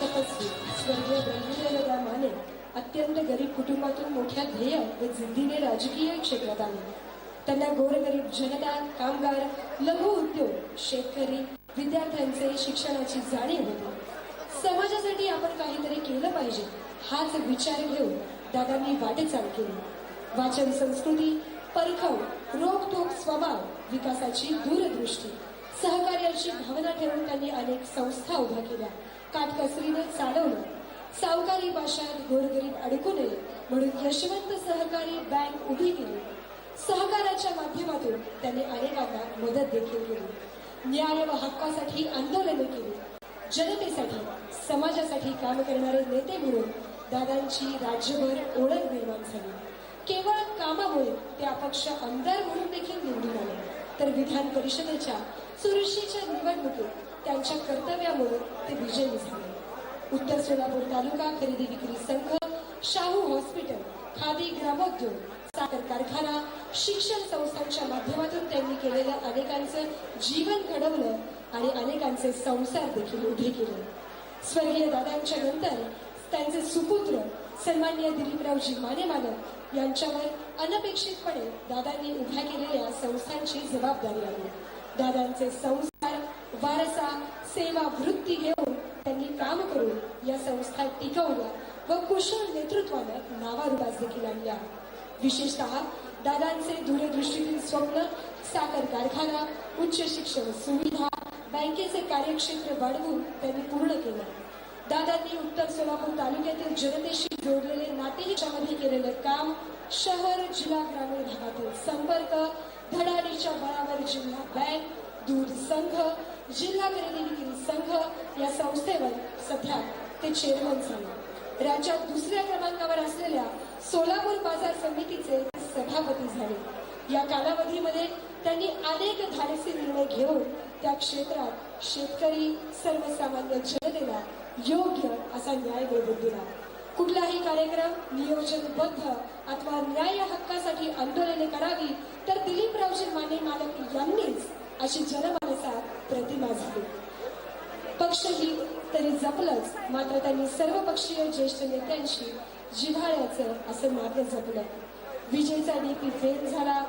तपस्वी स्वर्गीय ब्रह्मदेवदा माने अत्यंत गरीब कुटुंबातून मोठ्या ध्येय व जिद्दीने राजकीय क्षेत्रात आले त्यांना गोरगरीब जनता कामगार लघु उद्योग शेतकरी विद्यार्थ्यांचे शिक्षणाची जाणीव होती. समाजासाठी आपण काहीतरी केलं पाहिजे हाच विचार घेऊन दादांनी वाटचाल केली. वाचन संस्कृती परखव रोखोक स्वभाव विकासाची दूरदृष्टी सहकार्याची भावना ठेवून त्यांनी अनेक संस्था उभ्या केल्या. काटकसरीने चालवलं. सावकारी भाषात गोरगरीब अडकू नये म्हणून यशवंत सहकारी बँक उभी केली. सहकाराच्या माध्यमातून त्यांनी अनेकांना मदत देखील केली. न्याय व हक्कासाठी आंदोलने केली. जनतेसाठी समाजासाठी काम करणारे नेते म्हणून दादांची राज्यभर ओळख निर्माण झाली. केवळ कामामुळे ते अपक्ष आमदार म्हणून देखील निवडून आले. तर विधान परिषदेच्या सुरुषीच्या निवडणुकीत त्यांच्या कर्तव्यामुळे ते विजयी झाले. उत्तर सोलापूर तालुका खरेदी विक्री संघ शाहू हॉस्पिटल खादी ग्रामोद्योग साखर कारखाना शिक्षण संस्थांच्या माध्यमातून त्यांनी केलेल्या अनेकांचं जीवन घडवलं आणि अनेकांचे संसार देखील उभे केले. स्वर्गीय दादांच्या नंतर त्यांचे सुपुत्र सन्मान्य दिलीपरावजी माने मालक यांच्यावर अनपेक्षितपणे दादांनी उभ्या केलेल्या संस्थांची जबाबदारी आली दादांचे संस्कार वारसा सेवा वृत्ती घेऊन त्यांनी काम करून या संस्था टिकवल्या व कुशल नेतृत्वानं नावारूपास देखील आणल्या. विशेषतः दादांचे दूरदृष्टीतील स्वप्न साखर कारखाना उच्च शिक्षण सुविधा बँकेचे कार्यक्षेत्र वाढवून त्यांनी पूर्ण केलं. दादांनी उत्तर सोलापूर तालुक्यातील जनतेशी जोडलेले नातेही त्यामध्ये केलेलं काम शहर जिल्हा ग्रामीण भागातील संपर्क धडाडीच्या बळावर जिल्हा बँक दूध संघ जिल्हा खरेदी विक्री संघ या संस्थेवर सध्या ते चेअरमन झाले. राज्यात दुसऱ्या क्रमांकावर असलेल्या सोलापूर बाजार समितीचे सभापती झाले. या कालावधीमध्ये त्यांनी अनेक धाडसी निर्णय घेऊन त्या क्षेत्रात शेतकरी सर्वसामान्य जनतेला योग्य असा न्याय मिळवून दिला. कुठलाही कार्यक्रम नियोजनबद्ध अथवा न्याय हक्कासाठी आंदोलने करावी तर दिलीपरावजी माने मालक यांनीच अशी जनमानसात प्रतिमा झाली. पक्षही तरी जपलंच मात्र त्यांनी सर्व पक्षीय ज्येष्ठ नेत्यांशी जिव्हाळ्याचं असं मात्र जपलं. विजयचा डीपी फेल झाला